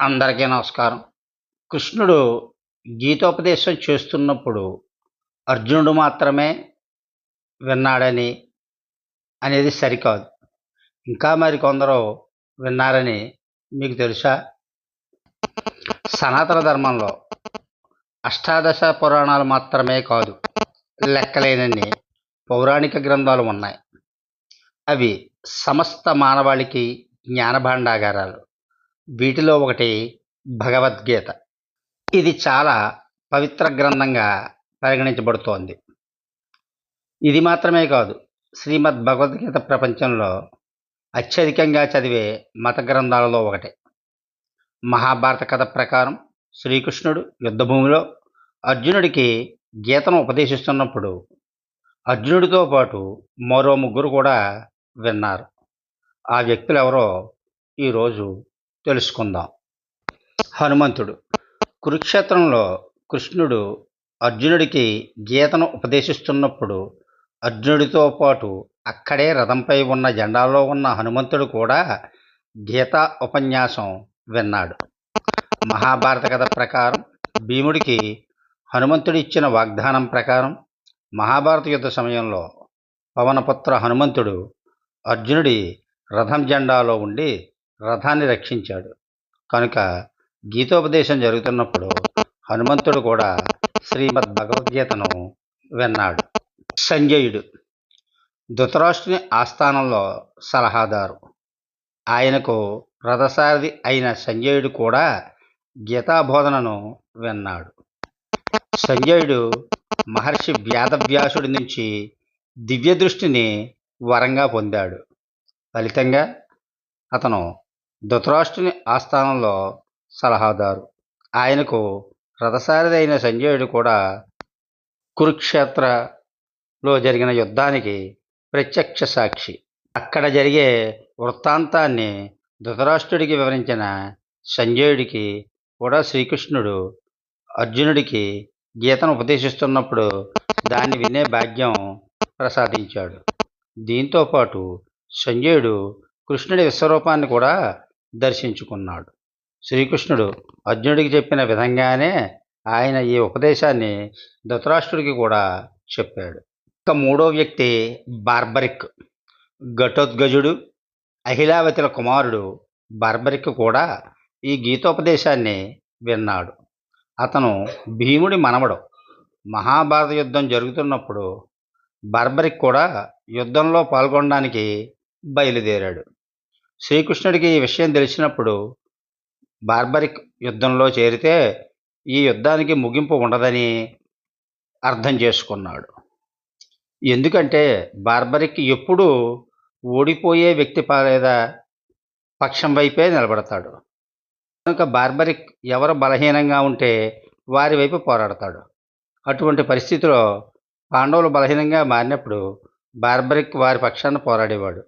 అందరికీ నమస్కారం. కృష్ణుడు గీతోపదేశం చేస్తున్నప్పుడు అర్జునుడు మాత్రమే విన్నాడని అనేది సరికాదు. ఇంకా మరి కొందరు విన్నారని మీకు తెలుసా? సనాతన ధర్మంలో అష్టాదశ పురాణాలు మాత్రమే కాదు లెక్కలేనన్ని పౌరాణిక గ్రంథాలు ఉన్నాయి. అవి సమస్త మానవాళికి జ్ఞానభాండాగారాలు. వీటిలో ఒకటి భగవద్గీత. ఇది చాలా పవిత్ర గ్రంథంగా పరిగణించబడుతోంది. ఇది మాత్రమే కాదు శ్రీమద్ భగవద్గీత ప్రపంచంలో అత్యధికంగా చదివే మత గ్రంథాలలో ఒకటి. మహాభారత కథ ప్రకారం శ్రీకృష్ణుడు యుద్ధభూమిలో అర్జునుడికి గీతను ఉపదేశిస్తున్నప్పుడు అర్జునుడితో పాటు మరో ముగ్గురు కూడా విన్నారు. ఆ వ్యక్తులు ఎవరో ఈరోజు తెలుసుకుందాం. హనుమంతుడు. కురుక్షేత్రంలో కృష్ణుడు అర్జునుడికి గీతను ఉపదేశిస్తున్నప్పుడు అర్జునుడితో పాటు అక్కడే రథంపై ఉన్న జెండాలో ఉన్న హనుమంతుడు కూడా గీతా ఉపన్యాసం విన్నాడు. మహాభారత కథ ప్రకారం భీముడికి హనుమంతుడు ఇచ్చిన వాగ్దానం ప్రకారం మహాభారత యుద్ధ సమయంలో పవనపుత్ర హనుమంతుడు అర్జునుడి రథం జెండాలో ఉండి రథాన్ని రక్షించాడు. కనుక గీతోపదేశం జరుగుతున్నప్పుడు హనుమంతుడు కూడా శ్రీమద్ భగవద్గీతను విన్నాడు. సంజయుడు ధృతరాష్ట్రుని ఆస్థానంలో సలహాదారు. ఆయనకు రథసారథి అయిన సంజయుడు కూడా గీతాబోధనను విన్నాడు. సంజయుడు మహర్షి వ్యాధవ్యాసుడి నుంచి దివ్య దృష్టిని వరంగా పొందాడు. ఫలితంగా అతను ధృతరాష్ట్రుని ఆస్థానంలో సలహాదారు. ఆయనకు రథసారథి అయిన సంజయుడు కూడా కురుక్షేత్రలో జరిగిన యుద్ధానికి ప్రత్యక్ష సాక్షి. అక్కడ జరిగే వృత్తాంతాన్ని ధృతరాష్ట్రుడికి వివరించిన సంజయుడికి కూడా శ్రీకృష్ణుడు అర్జునుడికి గీతను ఉపదేశిస్తున్నప్పుడు దాన్ని వినే భాగ్యం ప్రసాదించాడు. దీంతో పాటు సంజయుడు కృష్ణుడి విశ్వరూపాన్ని కూడా దర్శించుకున్నాడు. శ్రీకృష్ణుడు అర్జునుడికి చెప్పిన విధంగానే ఆయన ఈ ఉపదేశాన్ని ధృతరాష్ట్రుడికి కూడా చెప్పాడు. ఇక మూడో వ్యక్తి బార్బరిక్. ఘటోద్గజుడు అహిలావతిల కుమారుడు బార్బరిక్ కూడా ఈ గీతోపదేశాన్ని విన్నాడు. అతను భీముడి మనవడు. మహాభారత యుద్ధం జరుగుతున్నప్పుడు బార్బరిక్ కూడా యుద్ధంలో పాల్గొనడానికి బయలుదేరాడు. శ్రీకృష్ణుడికి ఈ విషయం తెలిసినప్పుడు బార్బరిక్ యుద్ధంలో చేరితే ఈ యుద్ధానికి ముగింపు ఉండదని అర్థం చేసుకున్నాడు. ఎందుకంటే బార్బరిక్ ఎప్పుడూ ఓడిపోయే వ్యక్తి లేదా పక్షం వైపే నిలబడతాడు. కనుక బార్బరిక్ ఎవరు బలహీనంగా ఉంటే వారి వైపు పోరాడతాడు. అటువంటి పరిస్థితిలో పాండవులు బలహీనంగా మారినప్పుడు బార్బరిక్ వారి పక్షాన పోరాడేవాడు.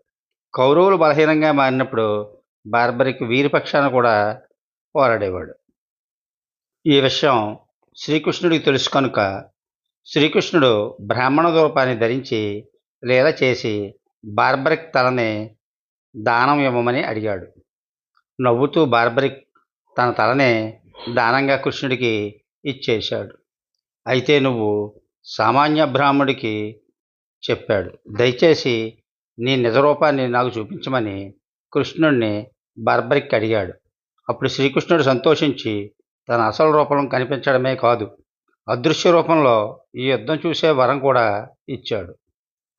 కౌరవులు బలహీనంగా మారినప్పుడు బార్బరిక్ వీరిపక్షాన కూడా పోరాడేవాడు. ఈ విషయం శ్రీకృష్ణుడికి తెలుసు కనుక శ్రీకృష్ణుడు బ్రాహ్మణ రూపాన్ని ధరించి లీల చేసి బార్బరిక్ తలని దానం ఇవ్వమని అడిగాడు. నవ్వుతూ బార్బరిక్ తన తలనే దానంగా కృష్ణుడికి ఇచ్చేశాడు. అయితే నువ్వు సామాన్య బ్రాహ్మడికి చెప్పాడు. దయచేసి నీ నిజరూపాన్ని నాకు చూపించమని కృష్ణుడిని బార్బరిక్ అడిగాడు. అప్పుడు శ్రీకృష్ణుడు సంతోషించి తన అసలు రూపం కనిపించడమే కాదు అదృశ్య రూపంలో ఈ యుద్ధం చూసే వరం కూడా ఇచ్చాడు.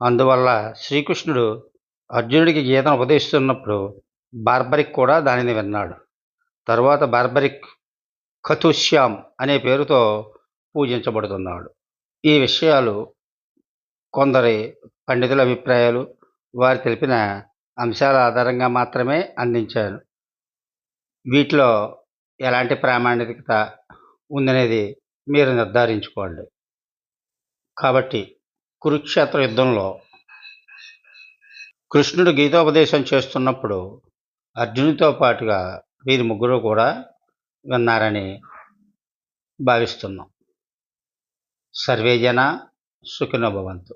అందువల్ల శ్రీకృష్ణుడు అర్జునుడికి గీతను ఉపదేశిస్తున్నప్పుడు బార్బరిక్ కూడా దానిని విన్నాడు. తరువాత బార్బరిక్ ఖతుశ్యామ్ అనే పేరుతో పూజించబడుతున్నాడు. ఈ విషయాలు కొందరి పండితుల అభిప్రాయాలు వారు తెలిపిన అంశాల ఆధారంగా మాత్రమే అందించాను వీటిలో ఎలాంటి ప్రామాణికత ఉందనేది మీరు నిర్ధారించుకోండి. కాబట్టి కురుక్షేత్ర యుద్ధంలో కృష్ణుడు గీతోపదేశం చేస్తున్నప్పుడు అర్జునుడితో పాటుగా వీరి ముగ్గురు కూడా విన్నారని భావిస్తున్నాం. సర్వేజన సుఖినోభవంతు